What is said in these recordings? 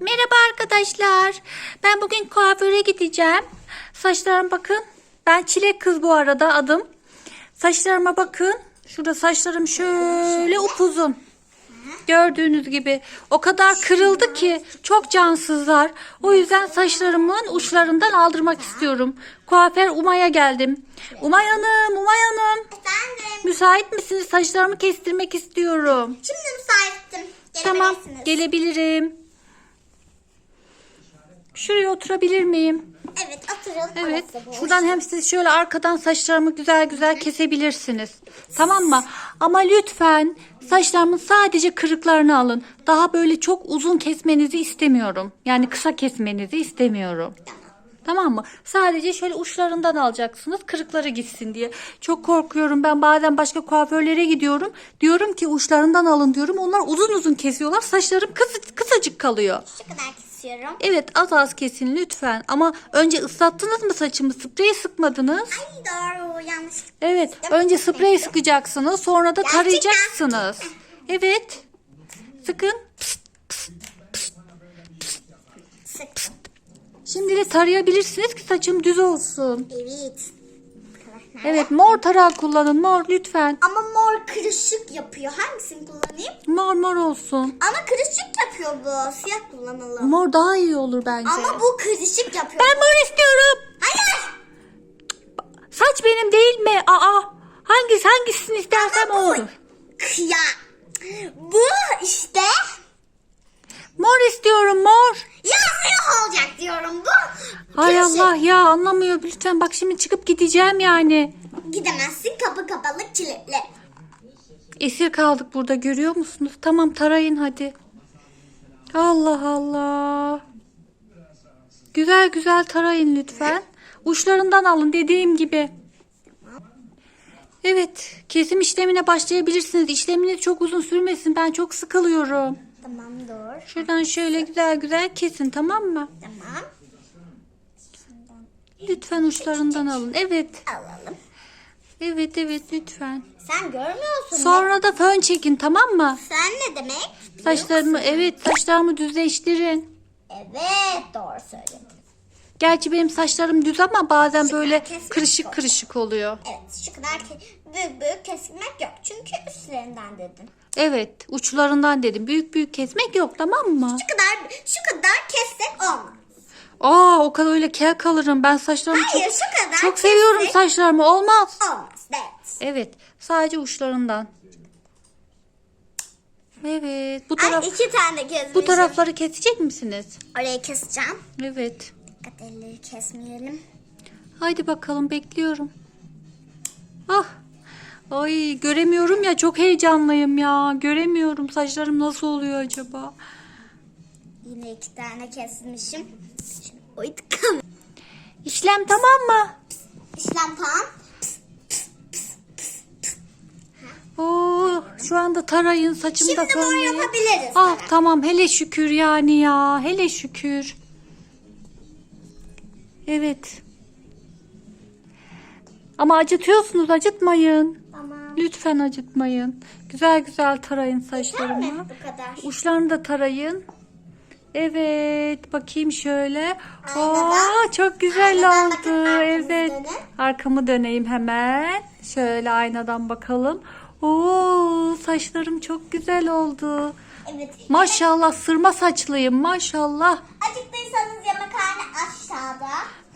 Merhaba arkadaşlar. Ben bugün kuaföre gideceğim. Saçlarıma bakın. Ben çilek kız bu arada adım. Saçlarıma bakın. Şurada saçlarım şöyle upuzun. Gördüğünüz gibi o kadar kırıldı ki çok cansızlar. O yüzden saçlarımın uçlarından aldırmak istiyorum. Kuaför Umay'a geldim. Umay Hanım, Umay Hanım. Efendim. Müsait misiniz? Saçlarımı kestirmek istiyorum. Şimdi müsaitim. Tamam, gelebilirim. Şuraya oturabilir miyim? Evet oturun. Evet. Şuradan hem siz şöyle arkadan saçlarımı güzel güzel kesebilirsiniz. Tamam mı? Ama lütfen saçlarımın sadece kırıklarını alın. Daha böyle çok uzun kesmenizi istemiyorum. Yani kısa kesmenizi istemiyorum. Tamam mı? Sadece şöyle uçlarından alacaksınız. Kırıkları gitsin diye. Çok korkuyorum. Ben bazen başka kuaförlere gidiyorum. Diyorum ki uçlarından alın diyorum. Onlar uzun uzun kesiyorlar. Saçlarım kısa, kısacık kalıyor. Şu kadar kesiyorum. Evet az az kesin lütfen. Ama önce ıslattınız mı saçımı? Sprey sıkmadınız. Ay doğru yanlış. Evet önce sprey sıkacaksınız. Sonra da Gerçekten. tarayacaksınız. Evet. Sıkın. Sık. Şimdi de tarayabilirsiniz ki saçım düz olsun. Evet. Evet mor tarak kullanın mor lütfen. Ama mor kırışık yapıyor. Hangisini kullanayım? Mor mor olsun. Ama kırışık yapıyor bu. Siyah kullanalım. Mor daha iyi olur bence. Ama bu kırışık yapıyor. Ben mor istiyorum. Hayır. Saç benim değil mi? Aa. Hangisi hangisini istersem bu- olur. Ya. Bu işte. Mor istiyorum mor. Ya siyah olacak diyorum bu. Hay kırışık. Allah ya anlamıyor. Lütfen bak şimdi çıkıp gideceğim yani. Gidemezsin kapı kapalı kilitli. Esir kaldık burada görüyor musunuz? Tamam tarayın hadi. Allah Allah. Güzel güzel tarayın lütfen. Uçlarından alın dediğim gibi. Evet kesim işlemine başlayabilirsiniz. İşleminiz çok uzun sürmesin. Ben çok sıkılıyorum. Tamam dur. Şuradan şöyle güzel güzel kesin tamam mı? Tamam. Lütfen uçlarından alın. Evet. Alalım. Evet evet lütfen. Sen görmüyorsun. Sonra da fön çekin tamam mı? Sen ne demek? Saçlarımı evet saçlarımı düzleştirin. Evet doğru söyledin. Gerçi benim saçlarım düz ama bazen böyle kesmek kırışık yok. kırışık oluyor. Evet şu kadar ke- büyük büyük kesmek yok. Çünkü üstlerinden dedim. Evet uçlarından dedim. Büyük büyük kesmek yok tamam mı? Şu kadar şu kadar kessek olmaz. Aa o kadar öyle kel kalırım. Ben saçlarımı Hayır çok, şu kadar çok seviyorum saçlarımı. Olmaz. Olmaz evet. Evet sadece uçlarından. Evet bu Ay taraf iki tane kesmişim. bu tarafları kesecek misiniz? Orayı keseceğim. Evet. Dikkat elleri kesmeyelim. Haydi bakalım bekliyorum. Ah. Ay göremiyorum ya çok heyecanlıyım ya. Göremiyorum saçlarım nasıl oluyor acaba? Yine iki tane kesmişim. Oyduk. İşlem tamam mı? İşlem tamam. Oo, şu anda tarayın saçımı da Şimdi mor fönleyin. yapabiliriz. Ah tamam hele şükür yani ya. Hele şükür. Evet. Ama acıtıyorsunuz acıtmayın. Tamam. Lütfen acıtmayın. Güzel güzel tarayın Yeter mi saçlarımı. bu kadar? Uçlarını da tarayın. Evet bakayım şöyle. Aa, çok güzel aynadan oldu. bakın, Evet. dönün. Arkamı döneyim hemen. Şöyle aynadan bakalım. Oo saçlarım çok güzel oldu. Evet. Maşallah sırma saçlıyım maşallah. Acıktıysanız yemekhane aşağıda.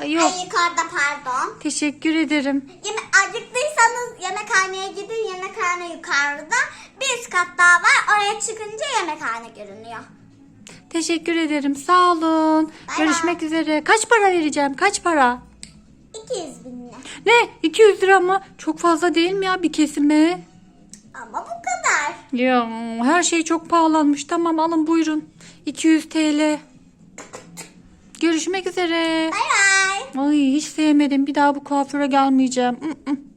Yok. Ay yukarıda pardon. Teşekkür ederim. Yeme acıktıysanız yemekhaneye gidin. Yemekhane yukarıda. Bir üst kat daha var. Oraya çıkınca yemekhane görünüyor. Teşekkür ederim. Sağ olun. Bay Görüşmek üzere. Kaç para vereceğim? Kaç para? 200 bin lira. Ne? 200 lira mı? Çok fazla değil mi ya bir kesime? Ama bu kadar. Ya her şey çok pahalanmış. Tamam alın buyurun. 200 TL. Görüşmek üzere. Bay bay. Ay hiç sevmedim. Bir daha bu kuaföre gelmeyeceğim. Mm, mm.